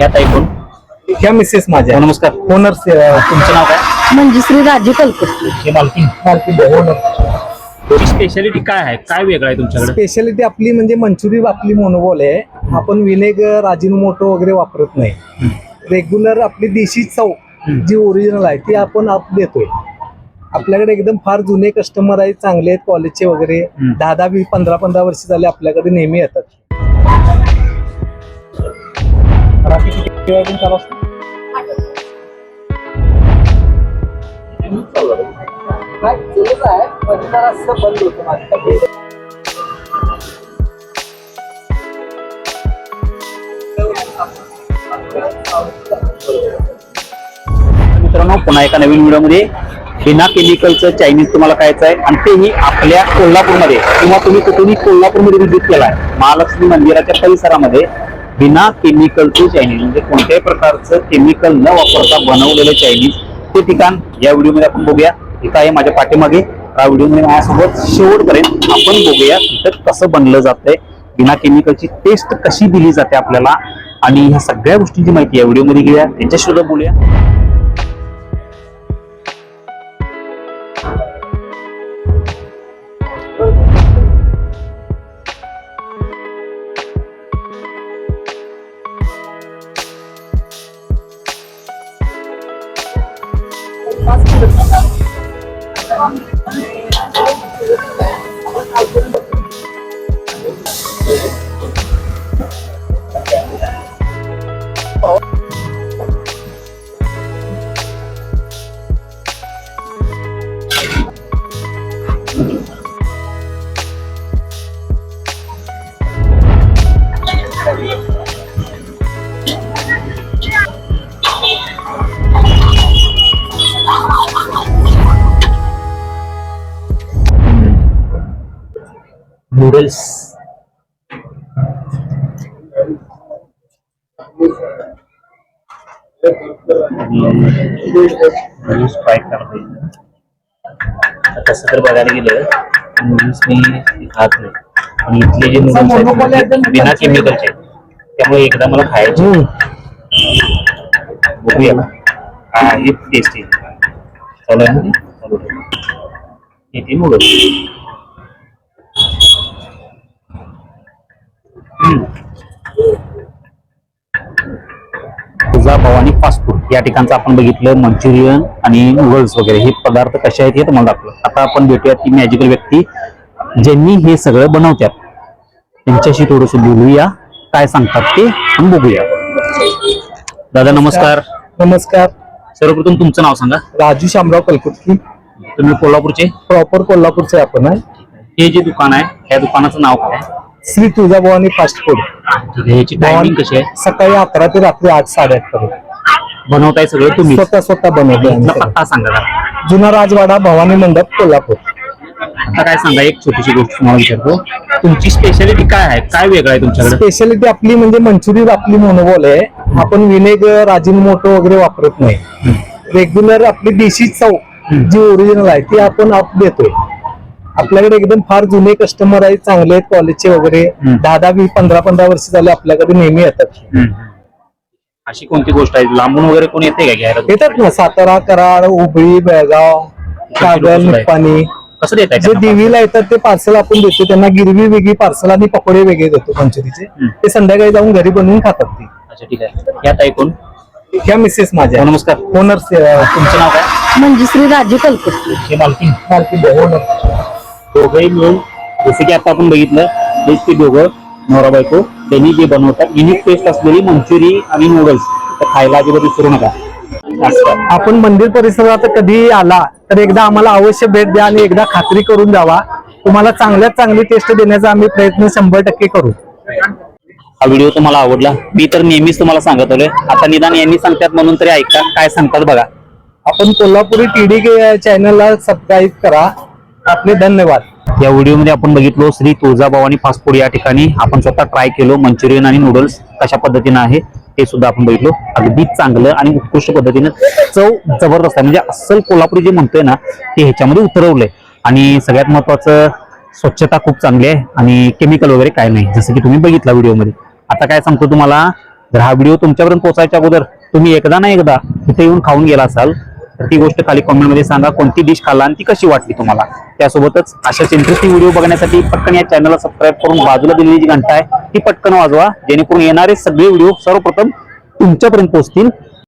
यात ऐकून ह्या मिसेस माझ्या. नमस्कार. ओनर तुमचं नाव काय? मंजुश्री राजू कलकुर्ती हे तुमची स्पेशालिटी काय आहे? काय वेगळं आहे तुमच्याकडे? स्पेशालिटी आपली म्हणजे मंचुरी आपली मोनोबॉल आहे. आपण विनेगर मोटो वगैरे वापरत नाही. रेग्युलर आपली देशी चव जी ओरिजिनल आहे ती आपण आप देतोय. आपल्याकडे एकदम फार जुने कस्टमर आहेत चांगले आहेत कॉलेजचे वगैरे. दहा दहा वीस पंधरा पंधरा वर्ष झाले आपल्याकडे नेहमी येतात. किती चालू असतं? बंद होतं मित्रांनो पुन्हा एका नवीन व्हिडिओमध्ये बिना केमिकलचं चायनीज तुम्हाला खायचं आहे. आणि तेही आपल्या कोल्हापूरमध्ये. किंवा तुम्ही कुठूनही कोल्हापूरमध्ये व्हिजिट केलाय. महालक्ष्मी मंदिराच्या परिसरामध्ये बिना केमिकलचं चायनीज म्हणजे कोणत्याही प्रकारचं केमिकल न वापरता बनवलेलं चायनीज ते ठिकाण या व्हिडिओमध्ये आपण बघूया. इथं आहे माझ्या पाठीमागे. या व्हिडिओमध्ये माझ्यासोबत शेवटपर्यंत आपण बघूया इथं कसं बनलं जातंय. बिना केमिकलची टेस्ट कशी दिली जाते आपल्याला. आणि ह्या सगळ्या गोष्टींची माहिती या व्हिडिओमध्ये घेऊया. त्यांच्याशी बोलूया. Thank you. Noodles noodles fry करायला तसं तर बघायला गेलं नूडल्स मी खात नाही. पण इथले जे नूडल्स आहेत ते बिना केमिकलचे. त्यामुळे एकदा मला खायचे बघूया. हा हे टेस्टी चालू आहे ना? चालू आहे. येते नूडल्स तुझा भवानी फास्ट फूड या ठिकाणचं आपण बघितलं मंचुरियन आणि नूडल्स वगैरे. हे पदार्थ कसे आहेत हे तुम्हाला दाखवलं. आता आपण भेटूया ती मॅजिकल व्यक्ती ज्यांनी हे सगळं बनवतात त्यांच्याशी थोडस बोलूया. काय सांगतात ते आपण बघूया. दादा नमस्कार. नमस्कार. सर्वप्रथम तुमचं नाव सांगा. राजू शामराव कलकुर्ती तुम्ही कोल्हापूरचे? प्रॉपर कोल्हापूरचे आपण आहे. हे जे दुकान आहे त्या दुकानाचं नाव काय? Shri Tuljabhavani fast food timing कशी आहे? सकाळी अकरा ते रात्री आठ साडेआठ पर्यंत. बनवताय सगळं तुम्ही? स्वतः स्वतः. पत्ता सांगा जुना राजवाडा भवानी मंडप कोल्हापूर. आता काय सांगा एक छोटीशी गोष्ट तुम्हाला विचारतो. तुमची स्पेशालिटी काय आहे? काय वेगळं आहे तुमच्याकडे? स्पेशालिटी आपली म्हणजे मंचुरी आपली मोनोबॉल आहे. आपण विनेगर मोटो वगैरे वापरत नाही. रेग्युलर आपली देशी चव जी ओरिजिनल आहे ती आपण आप देतोय. आपल्याकडे एकदम फार जुने कस्टमर आहेत चांगले आहेत कॉलेजचे वगैरे. दहा दहा वीस पंधरा पंधरा वर्ष झाले आपल्याकडे नेहमी येतात. अशी कोणती गोष्ट आहे? लांबून वगैरे कोण येते का घ्यायला? येतात ना सातारा कराड हुबळी बेळगाव कागल निप्पाणी. कसं देताय जे? देवीला येतात ते पार्सल आपण देतो. त्यांना गिरवी वेगळी पार्सल आणि पकोडे वेगळे देतो हम्म. ते संध्याकाळी जाऊन घरी बनवून खातात ती. अच्छा ठीक आहे. यात ऐकून ह्या मिसेस माझ्या. हो, नमस्कार. ओनर तुमचं नाव काय? मंजुश्री राजू कलकुर्ती हे मालकीन. ओनर दोघंही मिळून जसं की आता आपण बघितलं हेच ते दोघं नवरा बायको त्यांनी जे बनवतात युनिक टेस्ट असलेली मंचुरी आणि नूडल्स खायला अजिबात विसरू नका. आपण मंदिर परिसरात कधी आला तर एकदा आम्हाला अवश्य भेट द्या आणि एकदा खात्री करून द्यावा तुम्हाला चांगल्यात चांगली टेस्ट देण्याचा आम्ही प्रयत्न शंभर टक्के करू. हा व्हिडिओ तुम्हाला आवडला? मी तर नेहमीच तुम्हाला सांगत आलोय आता निदान यांनी सांगतात म्हणून तरी ऐका काय सांगतात बघा. आपण कोल्हापुरी टीडी चॅनलला सबस्क्राईब करा. आपले धन्यवाद. या व्हिडिओमध्ये आपण बघितलो श्री तुळजाभवानी फास्ट फूड या ठिकाणी आपण स्वतः ट्राय केलो मंचुरियन आणि नूडल्स कशा पद्धतीनं आहे ते सुद्धा आपण बघितलो. अगदी चांगलं आणि उत्कृष्ट पद्धतीनं चव जबरदस्त आहे. म्हणजे अस्सल कोल्हापुरी जे म्हणतोय ना ते ह्याच्यामध्ये उतरवलंय. आणि सगळ्यात महत्वाचं स्वच्छता खूप चांगली आहे आणि केमिकल वगैरे काय नाही जसं की तुम्ही बघितला व्हिडिओमध्ये. आता काय सांगतो तुम्हाला जर हा व्हिडिओ तुमच्यापर्यंत पोहोचायच्या अगोदर तुम्ही एकदा ना एकदा इथे येऊन खाऊन गेला असाल तर ती गोष्ट खाली कॉमेंटमध्ये सांगा कोणती डिश खाल्ला आणि ती कशी वाटली तुम्हाला? त्यासोबतच अशाच इंटरेस्टिंग व्हिडिओ बघण्यासाठी पटकन या चॅनलला सबस्क्राईब करून बाजूला दिलेली जी घंटा आहे ती पटकन वाजवा जेणेकरून येणारे सगळे व्हिडिओ सर्वप्रथम तुमच्यापर्यंत पोहोचतील.